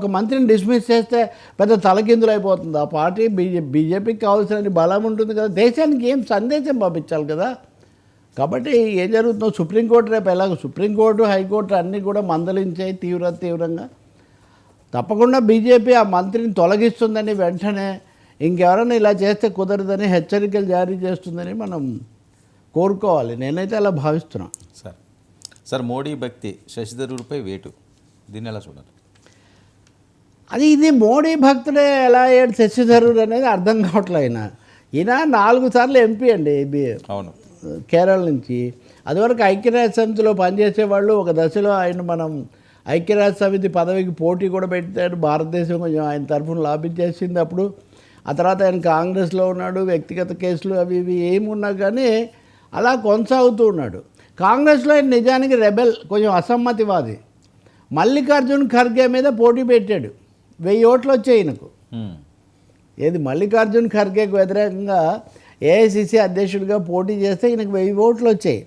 ఒక మంత్రిని డిస్మిస్ చేస్తే పెద్ద తలకిందులు అయిపోతుంది. ఆ పార్టీ బీజే బీజేపీకి కావాల్సిన బలం ఉంటుంది కదా. దేశానికి ఏం సందేశం పంపించాలి కదా? కాబట్టి ఏం జరుగుతుందో సుప్రీంకోర్టు రేపు ఎలాగో సుప్రీంకోర్టు హైకోర్టు అన్నీ కూడా మందలించాయి తీవ్ర తీవ్రంగా. తప్పకుండా బీజేపీ ఆ మంత్రిని తొలగిస్తుందని వెంటనే ఇంకెవరైనా ఇలా చేస్తే కుదరదని హెచ్చరికలు జారీ చేస్తుందని మనం కోరుకోవాలి. నేనైతే అలా భావిస్తున్నాను. సార్ సార్ మోడీ భక్తి శశిధరూర్పై వేటు. దీన్ని ఎలా చూడాలి? అది ఇది మోడీ భక్తుడే ఎలా అయ్యాడు శశిధరూర్ అనేది అర్థం కావట్లే ఆయన. ఈయన నాలుగు సార్లు ఎంపీ అండి అవును. కేరళ నుంచి. అదివరకు ఐక్యరాజ్య సమితిలో పనిచేసేవాళ్ళు ఒక దశలో ఆయన మనం ఐక్యరాజ్య సమితి పదవికి పోటీ కూడా పెట్టాడు భారతదేశం కొంచెం ఆయన తరఫున లాభించేసింది అప్పుడు. ఆ తర్వాత ఆయన కాంగ్రెస్లో ఉన్నాడు వ్యక్తిగత కేసులు అవి ఇవి ఏమున్నా కానీ అలా కొనసాగుతూ ఉన్నాడు. కాంగ్రెస్లో ఆయన నిజానికి రెబెల్ కొంచెం అసమ్మతివాది. మల్లికార్జున్ ఖర్గే మీద పోటీ పెట్టాడు. వెయ్యి ఓట్లు వచ్చాయి ఈయనకు. ఏది మల్లికార్జున్ ఖర్గేకు వ్యతిరేకంగా ఏఐసిసి అధ్యక్షుడిగా పోటీ చేస్తే ఈయనకు వెయ్యి ఓట్లు వచ్చాయి.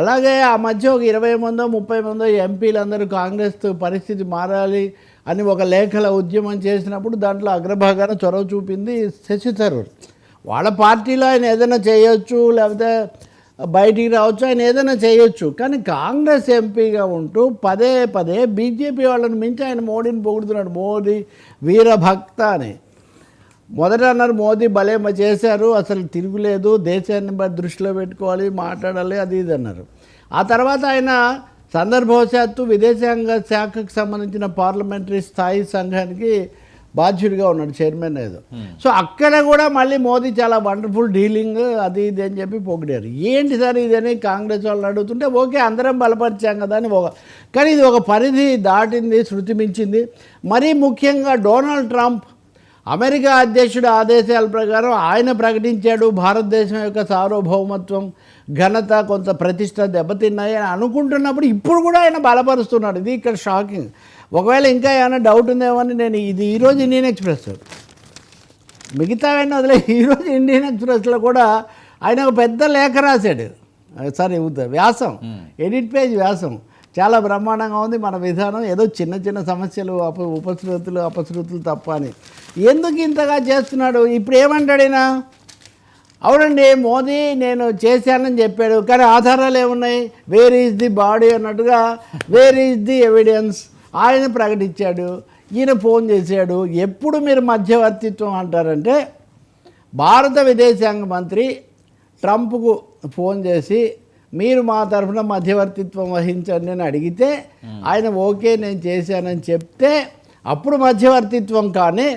అలాగే ఆ మధ్య ఒక ఇరవై మందో ముప్పై మందో ఎంపీలందరూ కాంగ్రెస్ పరిస్థితి మారాలి అని ఒక లేఖల ఉద్యమం చేసినప్పుడు దాంట్లో అగ్రభాగాన చొరవ చూపింది శశి థరూర్. వాళ్ళ పార్టీలో ఆయన ఏదైనా చేయొచ్చు లేకపోతే బయటికి రావచ్చు ఆయన ఏదైనా చేయొచ్చు. కానీ కాంగ్రెస్ ఎంపీగా ఉంటూ పదే పదే బీజేపీ వాళ్ళని మించి ఆయన మోడీని పొగుడుతున్నాడు. మోదీ వీరభక్త అని. మొదట అన్నారు మోదీ బలేమ చేశారు. అసలు తిరుగులేదు. దేశాన్ని దృష్టిలో పెట్టుకోవాలి మాట్లాడాలి అది ఇది అన్నారు. ఆ తర్వాత ఆయన సందర్భవశాత్తు విదేశాంగ శాఖకు సంబంధించిన పార్లమెంటరీ స్థాయి సంఘానికి బాధ్యుడిగా ఉన్నాడు చైర్మన్ ఏదో. సో అక్కడ కూడా మళ్ళీ మోదీ చాలా వండర్ఫుల్ డీలింగ్ అది ఇది అని చెప్పి పొగిడారు. ఏంటి సార్ ఇదని కాంగ్రెస్ వాళ్ళు అడుగుతుంటే ఓకే అందరం బలపరిచాం కదా అని ఒక కానీ ఇది ఒక పరిధి దాటింది శృతి మించింది. మరీ ముఖ్యంగా డొనాల్డ్ ట్రంప్ అమెరికా అధ్యక్షుడి ఆదేశాల ప్రకారం ఆయన ప్రకటించాడు భారతదేశం యొక్క సార్వభౌమత్వం ఘనత కొంత ప్రతిష్ట దెబ్బతిన్నాయి అని అనుకుంటున్నప్పుడు ఇప్పుడు కూడా ఆయన బలపరుస్తున్నాడు. ఇది ఇక్కడ షాకింగ్. ఒకవేళ ఇంకా ఏమైనా డౌట్ ఉందేమో అని నేను ఇది ఈరోజు ఇండియన్ ఎక్స్ప్రెస్ మిగతావన్నీ వదిలే ఈరోజు ఇండియన్ ఎక్స్ప్రెస్లో కూడా ఆయన ఒక పెద్ద లేఖ రాశాడు. సారీ వ్యాసం. ఎడిట్ పేజ్ వ్యాసం. చాలా బ్రహ్మాండంగా ఉంది మన విధానం. ఏదో చిన్న చిన్న సమస్యలు అప ఉపశృతులు అపశృతులు తప్ప అని. ఎందుకు ఇంతగా చేస్తున్నాడు? ఇప్పుడు ఏమంటాడు ఈయన? అవునండి మోదీ నేను చేశానని చెప్పాడు కానీ ఆధారాలు ఏమున్నాయి? వేర్ ఈజ్ ది బాడీ అన్నట్టుగా వేర్ ఈజ్ ది ఎవిడెన్స్ ఆయన ప్రకటించాడు ఈయన ఫోన్ చేశాడు. ఎప్పుడు మీరు మధ్యవర్తిత్వం అంటారంటే భారత విదేశాంగ మంత్రి ట్రంప్కు ఫోన్ చేసి మీరు మా తరఫున మధ్యవర్తిత్వం వహించండి అని అడిగితే ఆయన ఓకే నేను చేశానని చెప్తే అప్పుడు మధ్యవర్తిత్వం కానీ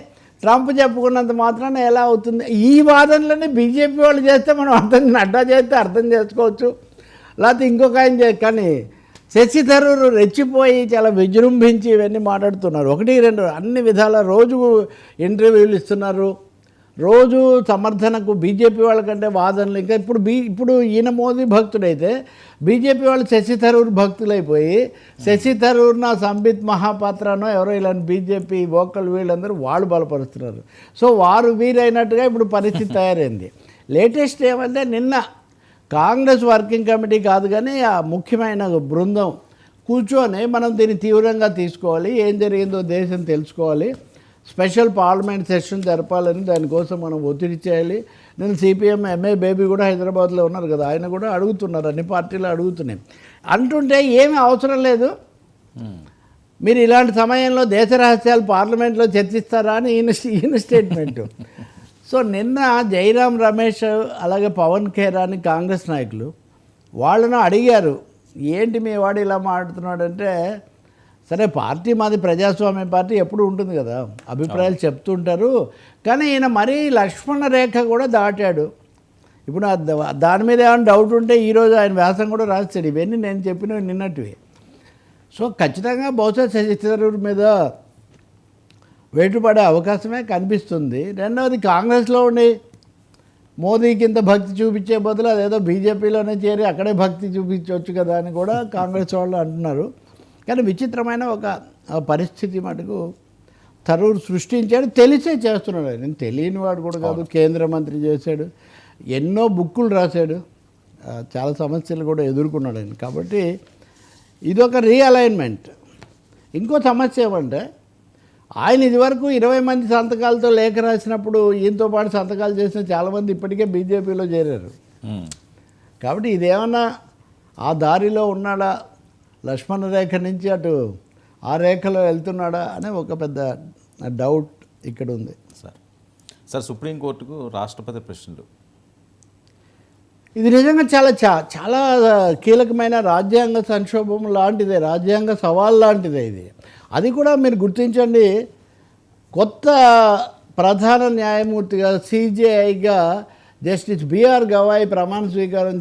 ట్రంప్ చెప్పుకున్నంత మాత్రాన ఎలా అవుతుంది? ఈ వాదనలని బీజేపీ వాళ్ళు చేస్తే మనం అర్థం నడ్డా చేస్తే అర్థం చేసుకోవచ్చు. లేకపోతే ఇంకొక ఆయన కానీ శశి థరూర్ రెచ్చిపోయి చాలా విజృంభించి ఇవన్నీ మాట్లాడుతున్నారు. ఒకటి రెండు అన్ని విధాల రోజు ఇంటర్వ్యూలు ఇస్తున్నారు. రోజు సమర్థనకు బీజేపీ వాళ్ళకంటే వాదనలు ఇంకా ఇప్పుడు బీ ఇప్పుడు ఈయన మోదీ భక్తుడైతే బీజేపీ వాళ్ళు శశి థరూర్ భక్తులైపోయి శశి థరూర్న సంబిత్ మహాపాత్రనో ఎవరో ఇలాంటి బీజేపీ వోకల్ వీళ్ళందరూ వాళ్ళు బలపరుస్తున్నారు. సో వారు వీరైనట్టుగా ఇప్పుడు పరిస్థితి తయారైంది. లేటెస్ట్ ఏమంటే నిన్న కాంగ్రెస్ వర్కింగ్ కమిటీ కాదు కానీ ఆ ముఖ్యమైన బృందం కూర్చొని మనం దీన్ని తీవ్రంగా తీసుకోవాలి. ఏం జరిగిందో దేశం తెలుసుకోవాలి. స్పెషల్ పార్లమెంట్ సెషన్ జరపాలని దానికోసం మనం ఒత్తిడి చేయాలి. నేను సిపిఎం ఎంఏ బేబీ కూడా హైదరాబాద్లో ఉన్నారు కదా ఆయన కూడా అడుగుతున్నారు. అన్ని పార్టీలు అడుగుతున్నాయి. అంటుంటే ఏమీ అవసరం లేదు. మీరు ఇలాంటి సమయంలో దేశ రహస్యాలు పార్లమెంట్లో చర్చిస్తారా అని ఈయన ఈయన స్టేట్మెంటు సో నిన్న జైరాం రమేష్ అలాగే పవన్ ఖేరాని కాంగ్రెస్ నాయకులు వాళ్ళను అడిగారు ఏంటి మీ వాడు ఇలా మాట్లాడుతున్నాడంటే సరే పార్టీ మాది ప్రజాస్వామ్య పార్టీ ఎప్పుడు ఉంటుంది కదా అభిప్రాయాలు చెప్తుంటారు. కానీ ఈయన మరీ లక్ష్మణ రేఖ కూడా దాటాడు. ఇప్పుడు దాని మీద ఏమైనా డౌట్ ఉంటే ఈరోజు ఆయన వ్యాసం కూడా రాస్తాడు. ఇవన్నీ నేను చెప్పినవి నిన్నటివి. సో ఖచ్చితంగా బహుశా శశి మీద వేటుపడే అవకాశమే కనిపిస్తుంది. రెండవది కాంగ్రెస్లో ఉండి మోదీకి ఇంత భక్తి చూపించే బదులు అదేదో బీజేపీలోనే చేరి అక్కడే భక్తి చూపించవచ్చు కదా అని కూడా కాంగ్రెస్ వాళ్ళు అంటున్నారు. కానీ విచిత్రమైన ఒక పరిస్థితి మటుకు థరూర్ సృష్టించాడు. తెలిసే చేస్తున్నాడు. ఆయన తెలియని వాడు కూడా కాదు. కేంద్ర మంత్రి చేశాడు. ఎన్నో బుక్కులు రాశాడు. చాలా సమస్యలు కూడా ఎదుర్కొన్నాడు ఆయన. కాబట్టి ఇదొక రీఅలైన్మెంట్. ఇంకో సమస్య ఏమంటే ఆయన ఇదివరకు ఇరవై మంది సంతకాలతో లేఖ రాసినప్పుడు ఈయనతో పాటు సంతకాలు చేసిన చాలామంది ఇప్పటికే బీజేపీలో చేరారు. కాబట్టి ఇదేమన్నా ఆ దారిలో ఉన్నాడా? లక్ష్మణ రేఖ నుంచి అటు ఆ రేఖలో వెళ్తున్నాడా? అనే ఒక పెద్ద డౌట్ ఇక్కడ ఉంది సార్. సార్ సుప్రీంకోర్టుకు రాష్ట్రపతి ప్రశ్నలు. ఇది నిజంగా చాలా చా చాలా కీలకమైన రాజ్యాంగ సంక్షోభం లాంటిదే రాజ్యాంగ సవాల్ లాంటిదే ఇది. అది కూడా మీరు గుర్తించండి కొత్త ప్రధాన న్యాయమూర్తిగా సిజేఐగా జస్టిస్ బిఆర్ గవాయి ప్రమాణ స్వీకారం